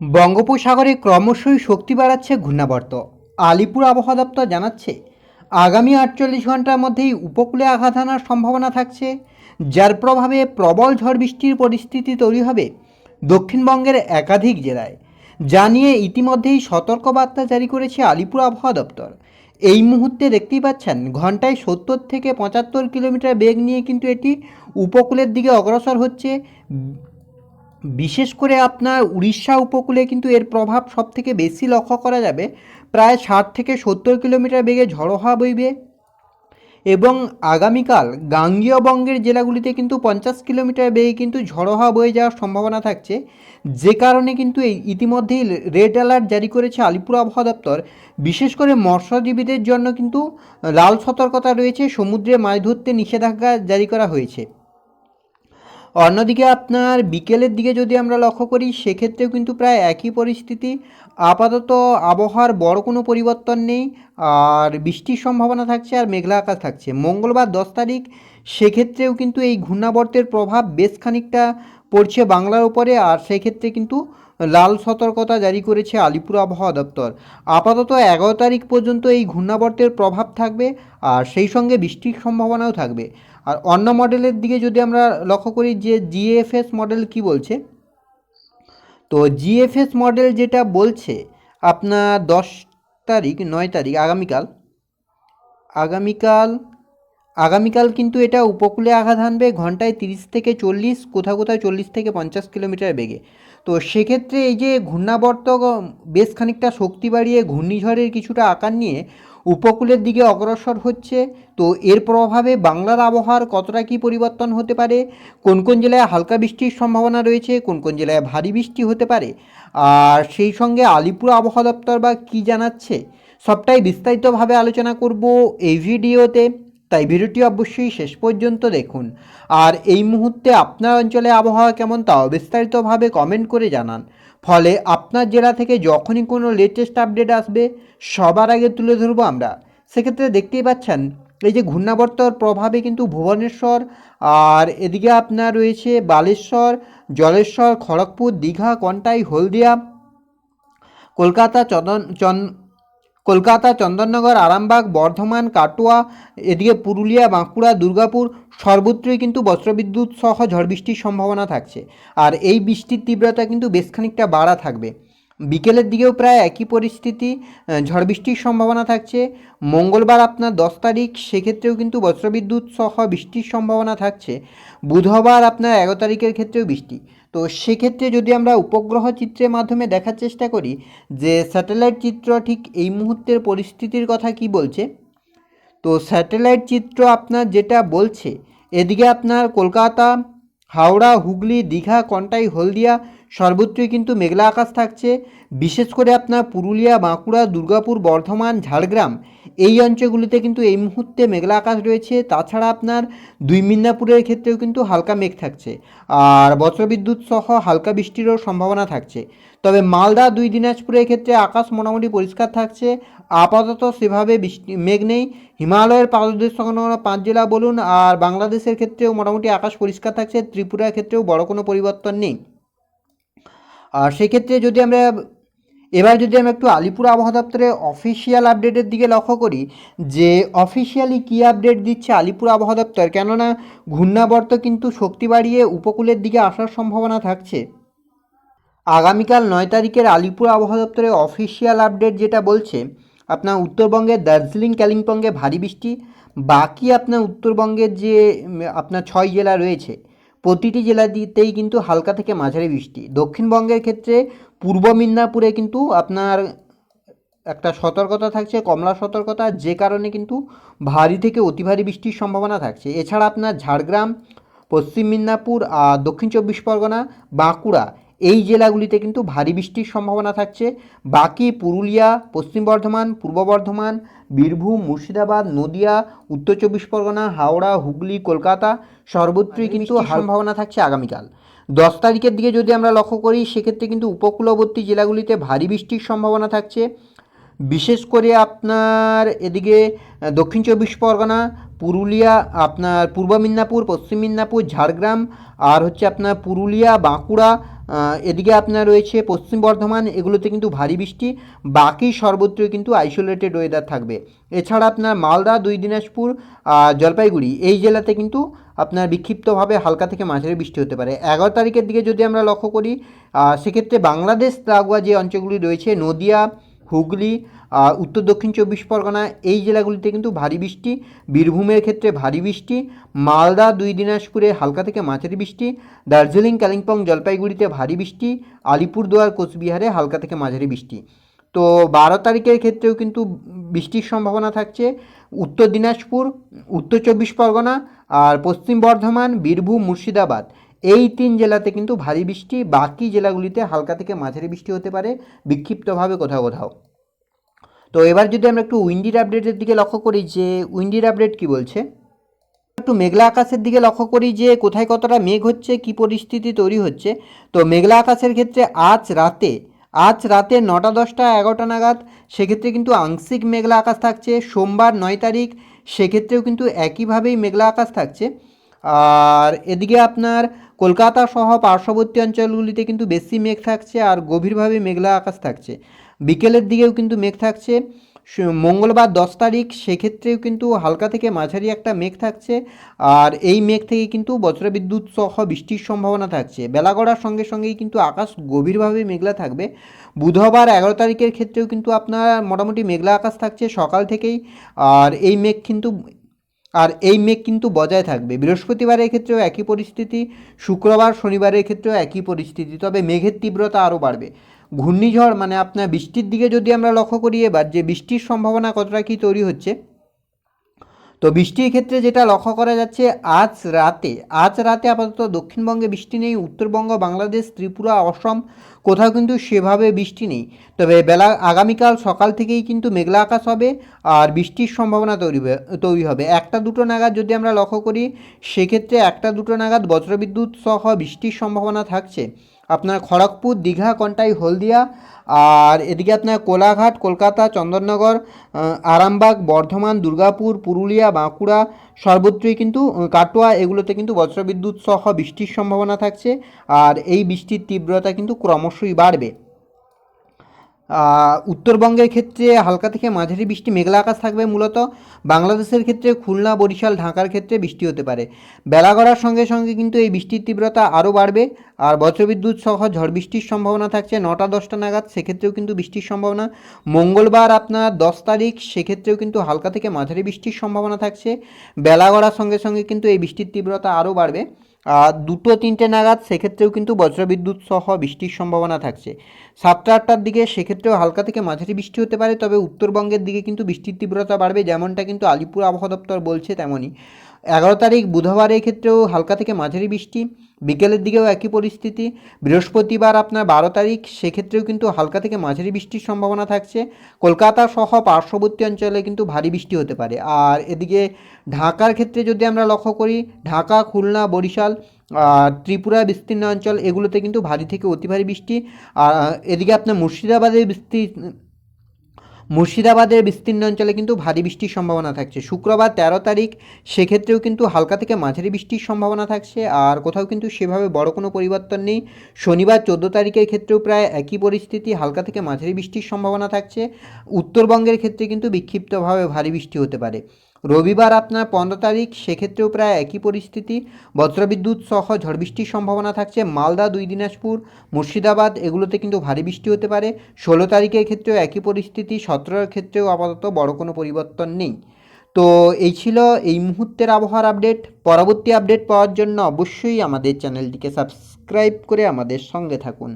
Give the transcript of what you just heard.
বঙ্গোপসাগরে ক্রমশই শক্তি বাড়াচ্ছে ঘূর্ণাবর্ত। আলিপুর আবহাওয়া দপ্তর জানাচ্ছে, আগামী আটচল্লিশ ঘণ্টার মধ্যেই উপকূলে আঘাত আনার সম্ভাবনা থাকছে, যার প্রভাবে প্রবল ঝড় বৃষ্টির পরিস্থিতি তৈরি হবে দক্ষিণবঙ্গের একাধিক জেলায়, যা নিয়ে ইতিমধ্যেই সতর্কবার্তা জারি করেছে আলিপুর আবহাওয়া দপ্তর। এই মুহূর্তে দেখতেই পাচ্ছেন ঘন্টায় সত্তর থেকে পঁচাত্তর কিলোমিটার বেগ নিয়ে কিন্তু এটি উপকূলের দিকে অগ্রসর হচ্ছে বিশেষ করে আপনার উড়িষ্যা উপকূলে কিন্তু এর প্রভাব সব থেকে বেশি লক্ষ্য করা যাবে। প্রায় ষাট থেকে সত্তর কিলোমিটার বেগে ঝড়ো হাওয়া বইবে এবং আগামীকাল গাঙ্গীয় বঙ্গের জেলাগুলিতে কিন্তু পঞ্চাশ কিলোমিটার বেগে কিন্তু ঝড়ো হাওয়া বয়ে যাওয়ার সম্ভাবনা থাকছে। যে কারণে কিন্তু এই ইতিমধ্যেই রেড অ্যালার্ট জারি করেছে আলিপুর আবহাওয়া দপ্তর। বিশেষ করে মৎস্যজীবীদের জন্য কিন্তু লাল সতর্কতা রয়েছে, সমুদ্রে মাছ ধরতে নিষেধাজ্ঞা জারি করা হয়েছে। অন্যদিকে আপনার বিকেলের দিকে যদি আমরা লক্ষ্য করি, সেক্ষেত্রেও কিন্তু প্রায় একই পরিস্থিতি। আপাতত আবহাওয়ার বড় কোনো পরিবর্তন নেই, আর বৃষ্টির সম্ভাবনা থাকছে আর মেঘলা আকাশ থাকছে। মঙ্গলবার দশ তারিখ, সেক্ষেত্রেও কিন্তু এই ঘূর্ণাবর্তের প্রভাব বেশ খানিকটা পড়ছে বাংলার উপরে, আর সেক্ষেত্রে কিন্তু লাল সতর্কতা জারি করেছে আলিপুর আবহাওয়া দপ্তর। আপাতত এগারো তারিখ পর্যন্ত এই ঘূর্ণাবর্তের প্রভাব থাকবে, আর সেই সঙ্গে বৃষ্টির সম্ভাবনাও থাকবে। আর অন্য মডেলের দিকে যদি আমরা লক্ষ্য করি যে জিএফএস মডেল কি বলছে? তো জিএফএস মডেল যেটা বলছে, আপনার দশ তারিখ, নয় তারিখ, আগামীকাল আগামীকাল আগামীকাল কিন্তু এটা উপকূলে আঘাত হানবে ঘন্টায় তিরিশ থেকে চল্লিশ, কোথাও কোথাও চল্লিশ থেকে পঞ্চাশ কিলোমিটার বেগে। তো সেক্ষেত্রে এই যে ঘূর্ণাবর্ত বেশ খানিকটা শক্তি বাড়িয়ে ঘূর্ণিঝড়ের কিছুটা আকার নিয়ে উপকূলের দিকে অগ্রসর হচ্ছে। তো এর প্রভাবে বাংলার আবহাওয়ার কতটা কী পরিবর্তন হতে পারে? কোন কোন জেলায় হালকা বৃষ্টির সম্ভাবনা রয়েছে? কোন কোন জেলায় ভারী বৃষ্টি হতে পারে? আর সেই সঙ্গে আলিপুর আবহাওয়া দপ্তর বা কী জানাচ্ছে? সবটাই বিস্তারিতভাবে আলোচনা করব এই ভিডিওতে। তাই ভিডিওটি অবশ্যই শেষ পর্যন্ত দেখুন। আর এই মুহূর্তে আপনার অঞ্চলে আবহাওয়া কেমন, তাও বিস্তারিতভাবে কমেন্ট করে জানান। ফলে আপনার জেলা থেকে যখনই কোনো লেটেস্ট আপডেট আসবে, সবার আগে তুলে ধরবো আমরা। সেক্ষেত্রে দেখতেই পাচ্ছেন, এই যে ঘূর্ণাবর্তর প্রভাবে কিন্তু ভুবনেশ্বর আর এদিকে আপনার রয়েছে বালেশ্বর, জলেশ্বর, খড়গপুর, দীঘা, কন্টাই, হলদিয়া, কলকাতা, চন্দন চন কলকাতা, চন্দননগর, আরামবাগ, বর্ধমান, কাটোয়া, এদিকে পুরুলিয়া, বাঁকুড়া, দুর্গাপুর, সর্বত্রই কিন্তু বস্ত্রবিদ্যুৎ সহ ঝড় বৃষ্টির সম্ভাবনা থাকছে। আর এই বৃষ্টির তীব্রতা কিন্তু বেশ খানিকটা বাড়া থাকবে। বিকেলের দিকেও প্রায় একই পরিস্থিতি ঝড় বৃষ্টির সম্ভাবনা থাকছে। মঙ্গলবার আপনার দশ তারিখ, সেক্ষেত্রেও কিন্তু বজ্রবিদ্যুৎ সহ বৃষ্টির সম্ভাবনা থাকছে। বুধবার আপনার এগারো তারিখের ক্ষেত্রেও বৃষ্টি। তো সেক্ষেত্রে যদি আমরা উপগ্রহ চিত্রের মাধ্যমে দেখার চেষ্টা করি যে স্যাটেলাইট চিত্র ঠিক এই মুহূর্তের পরিস্থিতির কথা কি বলছে? তো স্যাটেলাইট চিত্র আপনার যেটা বলছে, এদিকে আপনার কলকাতা, হাওড়া, হুগলি, দীঘা, কন্টাই, হলদিয়া সর্বত্রই কিন্তু মেঘলা আকাশ থাকছে। বিশেষ করে আপনার পুরুলিয়া, বাঁকুড়া, দুর্গাপুর, বর্ধমান, ঝাড়গ্রাম এই অঞ্চলগুলিতে কিন্তু এই মুহূর্তে মেঘলা আকাশ রয়েছে। তাছাড়া আপনার দুই মিদনাপুরের ক্ষেত্রেও কিন্তু হালকা মেঘ থাকছে। আর বজ্রবিদ্যুৎ সহ হালকা বৃষ্টিরও সম্ভাবনা থাকছে। তবে মালদা, দুই দিনাজপুরের ক্ষেত্রে আকাশ মোটামুটি পরিষ্কার থাকছে। আপাতত সেভাবে বৃষ্টি, মেঘ নেই। হিমালয়ের পাদদেশ পাঁচ জেলা বলুন, আর বাংলাদেশের ক্ষেত্রেও মোটামুটি আকাশ পরিষ্কার থাকছে। ত্রিপুরার ক্ষেত্রেও বড় কোনো পরিবর্তন নেই। আর সেক্ষেত্রে যদি আমরা, এবার যদি আমরা একটু আলিপুর আবহাওয়া দপ্তরের অফিসিয়াল আপডেটের দিকে লক্ষ্য করি, যে অফিসিয়ালি কী আপডেট দিচ্ছে আলিপুর আবহাওয়া দপ্তর? কেননা ঘূর্ণাবর্ত কিন্তু শক্তি বাড়িয়ে উপকূলের দিকে আসার সম্ভাবনা থাকছে। আগামীকাল নয় তারিখের আলিপুর আবহাওয়া দপ্তরের অফিসিয়াল আপডেট যেটা বলছে, আপনার উত্তরবঙ্গের দার্জিলিং, কালিম্পংয়ে ভারী বৃষ্টি, বাকি আপনার উত্তরবঙ্গের যে আপনার ছয় জেলা রয়েছে প্রতিটি জেলা দিতেই কিন্তু হালকা থেকে মাঝারি বৃষ্টি। দক্ষিণবঙ্গের ক্ষেত্রে পূর্ব মিদনাপুরে কিন্তু আপনার একটা সতর্কতা থাকছে, কমলা সতর্কতা, যে কারণে কিন্তু ভারী থেকে অতি ভারী বৃষ্টির সম্ভাবনা থাকছে। এছাড়া আপনার ঝাড়গ্রাম, পশ্চিম মিদনাপুর, আর দক্ষিণ চব্বিশ পরগনা, বাঁকুড়া এই জেলাগুলিতে কিন্তু ভারী বৃষ্টির সম্ভাবনা থাকছে। বাকি পুরুলিয়া পশ্চিম বর্ধমান পূর্ব বর্ধমান বীরভূম মুর্শিদাবাদ নদিয়া উত্তর চব্বিশ পরগনা হাওড়া হুগলি কলকাতা সর্বত্রই কিন্তু সম্ভাবনা থাকছে আগামীকাল। দশ তারিখের দিকে যদি আমরা লক্ষ্য করি সেক্ষেত্রে কিন্তু উপকূলবর্তী জেলাগুলিতে ভারী বৃষ্টির সম্ভাবনা থাকছে। বিশেষ করে আপনার এদিকে দক্ষিণ চব্বিশ পরগনা পুরুলিয়া আপনার পূর্ব মিদনাপুর পশ্চিম মিদনাপুর ঝাড়গ্রাম আর হচ্ছে আপনার পুরুলিয়া বাঁকুড়া এদিকে আপনার রয়েছে পশ্চিম বর্ধমান, এগুলোতে কিন্তু ভারী বৃষ্টি, বাকি সর্বত্রই কিন্তু আইসোলেটেড ওয়েদার থাকবে। এছাড়া আপনার মালদা, দুই দিনাজপুর জলপাইগুড়ি, এই জেলাতে কিন্তু আপনার বিক্ষিপ্তভাবে হালকা থেকে মাঝারি বৃষ্টি হতে পারে। এগারো তারিখের দিকে যদি আমরা লক্ষ্য করি সেক্ষেত্রে বাংলাদেশ লাগোয়া যে অঞ্চলগুলি রয়েছে, নদিয়া হুগলি উত্তর দক্ষিণ চব্বিশ পরগনা, এই জেলাগুলিতে কিন্তু ভারী বৃষ্টি, বীরভূমের ক্ষেত্রে ভারী বৃষ্টি, মালদা, দুই দিনাজপুরে হালকা থেকে মাঝারি বৃষ্টি, দার্জিলিং, কালিম্পং, জলপাইগুড়িতে ভারী বৃষ্টি, আলিপুরদুয়ার, কোচবিহারে হালকা থেকে মাঝারি বৃষ্টি। তো বারো তারিখের ক্ষেত্রেও কিন্তু বৃষ্টির সম্ভাবনা থাকছে। উত্তর দিনাজপুর, উত্তর চব্বিশ পরগনা, আর পশ্চিম বর্ধমান, বীরভূম, মুর্শিদাবাদ। এই তিন জেলাতে কিন্তু ভারী বৃষ্টি, বাকি জেলাগুলিতে হালকা থেকে মাঝারি বৃষ্টি হতে পারে, বিক্ষিপ্তভাবে কোথাও কোথাও। তো এবার যদি আমরা একটু উইন্ডির আপডেটের দিকে লক্ষ্য করি যে, উইন্ডির আপডেট কি বলছে? একটু মেঘলা আকাশের দিকে লক্ষ্য করি যে, কোথায় কতটা মেঘ হচ্ছে, কি পরিস্থিতি তৈরি হচ্ছে। তো মেঘলা আকাশের ক্ষেত্রে আজ রাতে আজ রাতে নটা, দশটা, এগারোটা নাগাদ সেক্ষেত্রে কিন্তু আংশিক মেঘলা আকাশ থাকছে। সোমবার নয় তারিখ সেক্ষেত্রেও কিন্তু একইভাবেই মেঘলা আকাশ থাকছে। আর এদিকে আপনার কলকাতা সহ পার্শ্ববর্তী অঞ্চলগুলিতে কিন্তু বেশি মেঘ থাকছে আর গভীরভাবে মেঘলা আকাশ থাকছে। বিকেলের দিকেও কিন্তু মেঘ থাকছে। মঙ্গলবার দশ তারিখ, সেক্ষেত্রেও কিন্তু হালকা থেকে মাঝারি একটা মেঘ থাকছে। আর এই মেঘ থেকে কিন্তু বজ্রবিদ্যুৎ সহ বৃষ্টির সম্ভাবনা থাকছে। বেলা গড়ার সঙ্গে সঙ্গেই কিন্তু আকাশ গভীরভাবে মেঘলা থাকবে। বুধবার এগারো তারিখের ক্ষেত্রেও কিন্তু আপনার মোটামুটি মেঘলা আকাশ থাকছে সকাল থেকেই। আর এই মেঘ কিন্তু আর এই মেঘ কিন্তু বজায় থাকবে। বৃহস্পতিবারের ক্ষেত্রেও একই পরিস্থিতি, শুক্রবার, শনিবারের ক্ষেত্রেও একই পরিস্থিতি, তবে মেঘের তীব্রতা আরও বাড়বে। ঘূর্ণিঝড় মানে আপনার বৃষ্টির দিকে যদি আমরা লক্ষ্য করি এবার, যে বৃষ্টির সম্ভাবনা কতটা কী তৈরি হচ্ছে তো বৃষ্টির ক্ষেত্রে যেটা লক্ষ্য করা যাচ্ছে, আজ রাতে আজ রাতে আপাতত দক্ষিণবঙ্গে বৃষ্টি নেই, উত্তরবঙ্গ, বাংলাদেশ, ত্রিপুরা, অসম, কোথাও কিন্তু সেভাবে বৃষ্টি নেই। তবে বেলা, আগামীকাল সকাল থেকেই কিন্তু মেঘলা আকাশ হবে আর বৃষ্টির সম্ভাবনা তৈরি তৈরি হবে। একটা দুটো নাগাদ যদি আমরা লক্ষ্য করি, সেক্ষেত্রে একটা দুটো নাগাদ বজ্রবিদ্যুৎ সহ বৃষ্টির সম্ভাবনা থাকছে। আপনার খড়গপুর, দীঘা, কন্টাই, হলদিয়া, আর এদিকে আপনার কোলাঘাট, কলকাতা, চন্দননগর আরামবাগ, বর্ধমান, দুর্গাপুর, পুরুলিয়া, বাঁকুড়া, সর্বত্রই কিন্তু কাটোয়া, এগুলোতে কিন্তু বজ্রবিদ্যুৎ সহ বৃষ্টির সম্ভাবনা থাকছে। আর এই বৃষ্টির তীব্রতা কিন্তু ক্রমশই বাড়বে। উত্তরবঙ্গের ক্ষেত্রে হালকা থেকে মাঝারি বৃষ্টি, মেঘলা আকাশ থাকবে মূলত। বাংলাদেশের ক্ষেত্রে খুলনা, বরিশাল, ঢাকার ক্ষেত্রে বৃষ্টি হতে পারে। বেলা গড়ার সঙ্গে সঙ্গে কিন্তু এই বৃষ্টির তীব্রতা আরও বাড়বে। আর বজ্রবিদ্যুৎ সহ ঝড় বৃষ্টির সম্ভাবনা থাকছে নটা, দশটা নাগাদ, সেক্ষেত্রেও কিন্তু বৃষ্টির সম্ভাবনা। মঙ্গলবার আপনার দশ তারিখ, সেক্ষেত্রেও কিন্তু হালকা থেকে মাঝারি বৃষ্টির সম্ভাবনা থাকছে। বেলা গড়ার সঙ্গে সঙ্গে কিন্তু এই বৃষ্টির তীব্রতা আরও বাড়বে। দুটো তিনটে নাগাদ সেক্ষেত্রেও কিন্তু বজ্রবিদ্যুৎ সহ বৃষ্টির সম্ভাবনা থাকছে। সাতটা আটটার দিকে সেক্ষেত্রেও হালকা থেকে মাঝারি বৃষ্টি হতে পারে, তবে উত্তরবঙ্গের দিকে কিন্তু বৃষ্টির তীব্রতা বাড়বে, যেমনটা কিন্তু আলিপুর আবহাওয়া দপ্তর বলছে তেমনই। এগারো তারিখ বুধবারের ক্ষেত্রেও হালকা থেকে মাঝারি বৃষ্টি, বিকেলের দিকেও একই পরিস্থিতি। বৃহস্পতিবার আপনার বারো তারিখ, সেক্ষেত্রেও কিন্তু হালকা থেকে মাঝারি বৃষ্টির সম্ভাবনা থাকছে। কলকাতা সহ পার্শ্ববর্তী অঞ্চলে কিন্তু ভারী বৃষ্টি হতে পারে। আর এদিকে ঢাকার ক্ষেত্রে যদি আমরা লক্ষ্য করি, ঢাকা, খুলনা, বরিশাল ত্রিপুরা বিস্তীর্ণ অঞ্চল, এগুলোতে কিন্তু ভারী থেকে অতি ভারী বৃষ্টি। আর, এদিকে আপনার মুর্শিদাবাদের বৃষ্টি মুর্শিদাবাদের বিস্তীর্ণ অঞ্চলে কিন্তু ভারী বৃষ্টির সম্ভাবনা থাকছে। শুক্রবার তেরো তারিখ, সেক্ষেত্রেও কিন্তু হালকা থেকে মাঝারি বৃষ্টির সম্ভাবনা থাকছে। আর কোথাও কিন্তু সেভাবে বড় কোনো পরিবর্তন নেই। শনিবার চোদ্দ তারিখের ক্ষেত্রেও প্রায় একই পরিস্থিতি, হালকা থেকে মাঝারি বৃষ্টির সম্ভাবনা থাকছে। উত্তরবঙ্গের ক্ষেত্রে কিন্তু বিক্ষিপ্তভাবে ভারী বৃষ্টি হতে পারে। রবিবার আপনার পনেরো তারিখ, সেক্ষেত্রেও প্রায় একই পরিস্থিতি। বজ্রবিদ্যুৎ সহ ঝড় বৃষ্টির সম্ভাবনা থাকছে। মালদা, দুই দিনাজপুর, মুর্শিদাবাদ, এগুলোতে কিন্তু ভারী বৃষ্টি হতে পারে। ষোলো তারিখের ক্ষেত্রেও একই পরিস্থিতি। সতেরোর ক্ষেত্রেও আপাতত বড় কোনো পরিবর্তন নেই। তো এই ছিল এই মুহূর্তের আবহাওয়ার আপডেট। পরবর্তী আপডেট পাওয়ার জন্য অবশ্যই আমাদের চ্যানেলটিকে সাবস্ক্রাইব করে আমাদের সঙ্গে থাকুন।